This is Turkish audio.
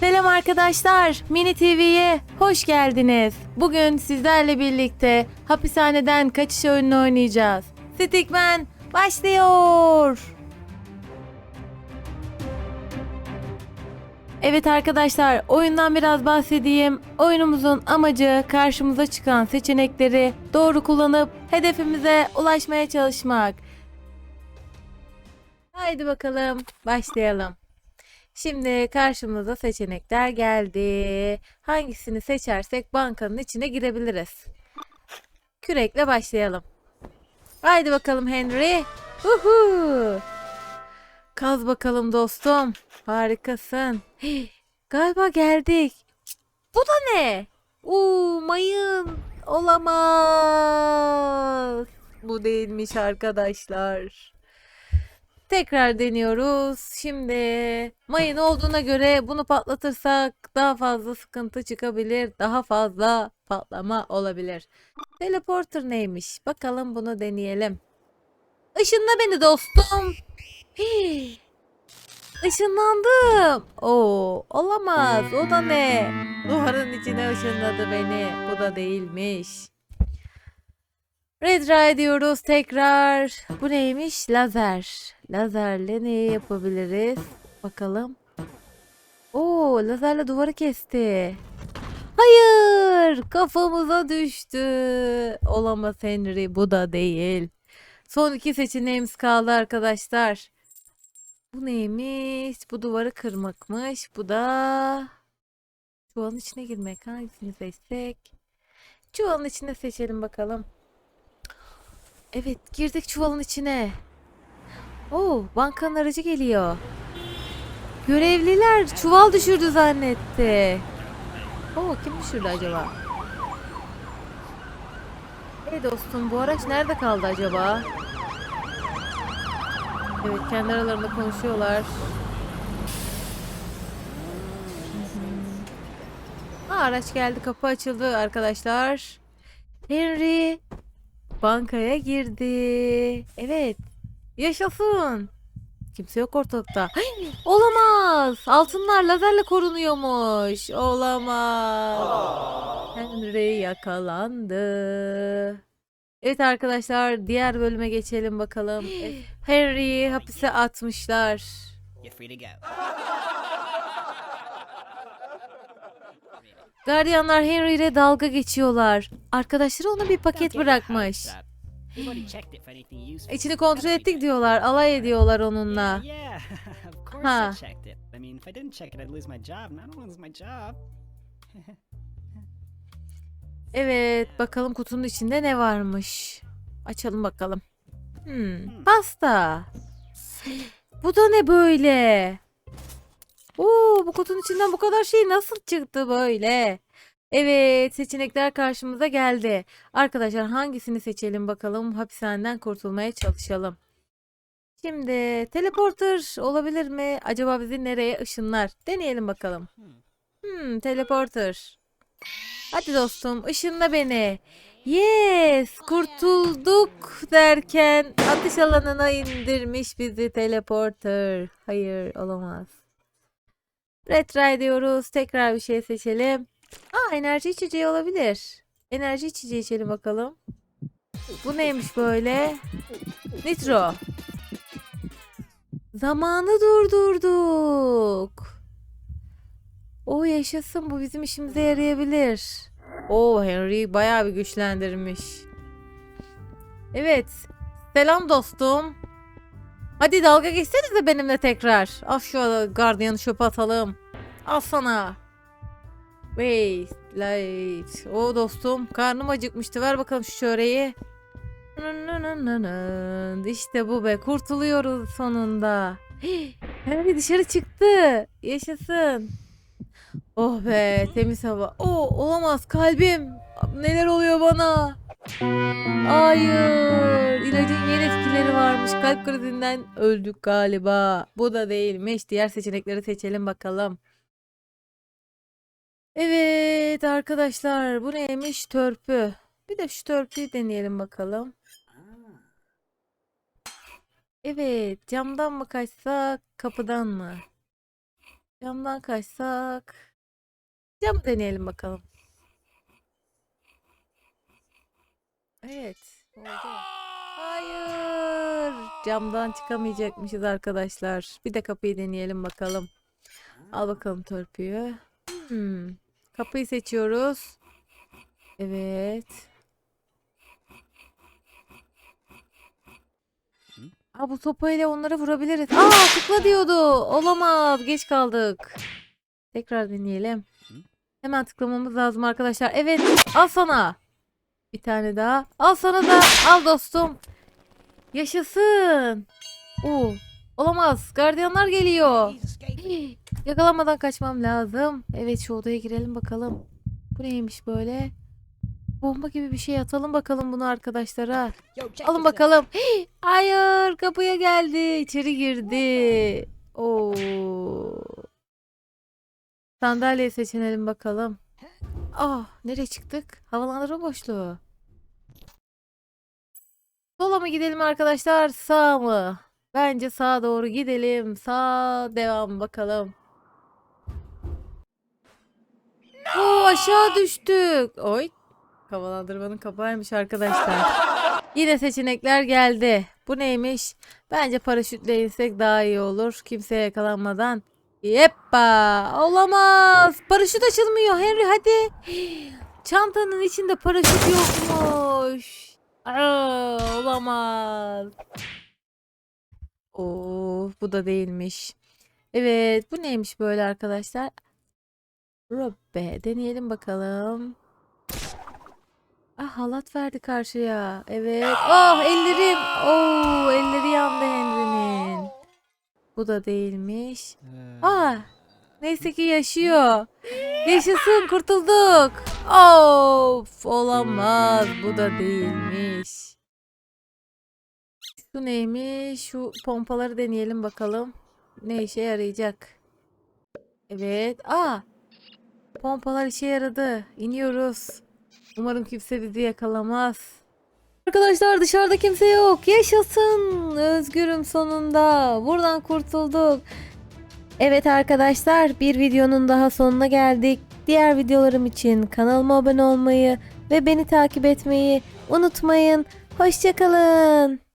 Selam arkadaşlar, Mini TV'ye hoş geldiniz. Bugün sizlerle birlikte hapishaneden kaçış oyununu oynayacağız. Stickman başlıyor. Evet arkadaşlar, oyundan biraz bahsedeyim. Oyunumuzun amacı karşımıza çıkan seçenekleri doğru kullanıp hedefimize ulaşmaya çalışmak. Haydi bakalım, başlayalım. Şimdi karşımıza seçenekler geldi. Hangisini seçersek bankanın içine girebiliriz. Kürekle başlayalım. Haydi bakalım Henry. Uhu. Kaz bakalım dostum. Harikasın. Galiba geldik. Bu da ne? Uuu mayın. Olamaz. Bu değilmiş arkadaşlar. Tekrar deniyoruz. Şimdi mayın olduğuna göre bunu patlatırsak daha fazla sıkıntı çıkabilir. Daha fazla patlama olabilir. Teleporter neymiş? Bakalım bunu deneyelim. Işınla beni dostum. Hii. Işınlandım. Oo, olamaz. O da ne? Duvarın içine ışınladı beni. Bu da değilmiş. Redra ediyoruz tekrar. Bu neymiş? Lazer. Lazerle ne yapabiliriz? Bakalım. Oo, lazerle duvarı kesti. Hayır, kafamıza düştü. Olamaz Henry, bu da değil. Son iki seçeneğimiz kaldı arkadaşlar. Bu neymiş? Bu duvarı kırmakmış. Bu da çuvalın içine girmek. Hangisini seçsek? Çuvalın içine seçelim bakalım. Evet, girdik çuvalın içine. Oo, bankanın aracı geliyor. Görevliler çuval düşürdü zannetti. Oo, kim düşürdü acaba? Hey dostum, bu araç nerede kaldı acaba? Evet, kendi aralarında konuşuyorlar. Ha, araç geldi, kapı açıldı arkadaşlar. Henry bankaya girdi. Evet. Yaşasın. Kimse yok ortalıkta. Hey, olamaz. Altınlar lazerle korunuyormuş. Olamaz. Henry yakalandı. Evet arkadaşlar diğer bölüme geçelim bakalım. Henry'i hapise atmışlar. Gardiyanlar Henry ile dalga geçiyorlar. Arkadaşları ona bir paket bırakmış. İçini kontrol That's ettik diyorlar. Alay ediyorlar onunla. Job. Evet, bakalım kutunun içinde ne varmış. Açalım bakalım. Hmm, pasta. Bu da ne böyle? Oo, bu kutunun içinden bu kadar şey nasıl çıktı böyle? Evet, seçenekler karşımıza geldi. Arkadaşlar hangisini seçelim bakalım? Hapishaneden kurtulmaya çalışalım. Şimdi teleporter olabilir mi? Acaba bizi nereye ışınlar? Deneyelim bakalım. Hmm, teleporter. Hadi dostum ışınla beni. Yes kurtulduk derken atış alanına indirmiş bizi teleporter. Hayır olamaz. Retry diyoruz. Tekrar bir şey seçelim. Aa enerji içeceği olabilir. Enerji içeceği içelim bakalım. Bu neymiş böyle? Nitro. Zamanı durdurduk. O yaşasın bu bizim işimize yarayabilir. O Henry bayağı bir güçlendirmiş. Evet. Selam dostum. Hadi dalga geçsenize benimle tekrar. Al şu gardiyanı çöpe atalım. Al sana. Wait, light. O dostum karnım acıkmıştı. Ver bakalım şu çöreği. İşte bu be. Kurtuluyoruz sonunda. Henry dışarı çıktı. Yaşasın. Oh be temiz hava. Oh olamaz kalbim. Neler oluyor bana? Hayır. İlacın yeni etkileri varmış. Kalp krizinden öldük galiba. Bu da değilmiş. Diğer seçenekleri seçelim bakalım. Evet arkadaşlar bu neymiş? Törpü. Bir de şu törpüyü deneyelim bakalım. Evet camdan mı kaçsak kapıdan mı? Camdan kaçsak. Camı deneyelim bakalım. Evet. Oldu. Hayır. Camdan çıkamayacakmışız arkadaşlar. Bir de kapıyı deneyelim bakalım. Al bakalım törpüyü. Hmm. Kapıyı seçiyoruz. Evet. Aa, bu sopayla onlara vurabiliriz. Aa tıkla diyordu. Olamaz. Geç kaldık. Tekrar deneyelim. Hemen tıklamamız lazım arkadaşlar. Evet. Al sana. Bir tane daha. Al sana da. Al dostum. Yaşasın. Oo. Olamaz. Gardiyanlar geliyor. Hii, Yakalanmadan kaçmam lazım. Evet şu odaya girelim bakalım. Bu neymiş böyle? Bomba gibi bir şey atalım bakalım bunu arkadaşlara. Alın bakalım. Hayır kapıya geldi. İçeri girdi. Oo. Sandalye seçelim bakalım. Ah nereye çıktık? Havalandırma boşluğu. Sola mı gidelim arkadaşlar? Sağ mı? Bence sağa doğru gidelim. Sağ devam bakalım. Oo aşağı düştük. Oy. Havalandırmanın kapağıymış arkadaşlar. Yine seçenekler geldi. Bu neymiş? Bence paraşütle insek daha iyi olur. Kimseye yakalanmadan. Yeppa! Olamaz. Paraşüt açılmıyor. Henry hadi. Çantanın içinde paraşüt yokmuş. Aa, olamaz. Oo, bu da değilmiş. Evet, bu neymiş böyle arkadaşlar? Robbe, deneyelim bakalım. Ah, halat verdi karşıya. Evet. Ah, ellerim. Oo, elleri yandı Henry'nin. Bu da değilmiş. Uh, Ah, neyse ki yaşıyor. Yaşasın, kurtulduk. Of, olamaz. Bu da değilmiş. Şu neymiş? Şu pompaları deneyelim bakalım. Ne işe yarayacak? Evet. Aa! Pompalar işe yaradı. İniyoruz. Umarım kimse bizi yakalamaz. Arkadaşlar dışarıda kimse yok. Yaşasın. Özgürüm sonunda. Buradan kurtulduk. Evet arkadaşlar bir videonun daha sonuna geldik. Diğer videolarım için kanalıma abone olmayı ve beni takip etmeyi unutmayın. Hoşçakalın.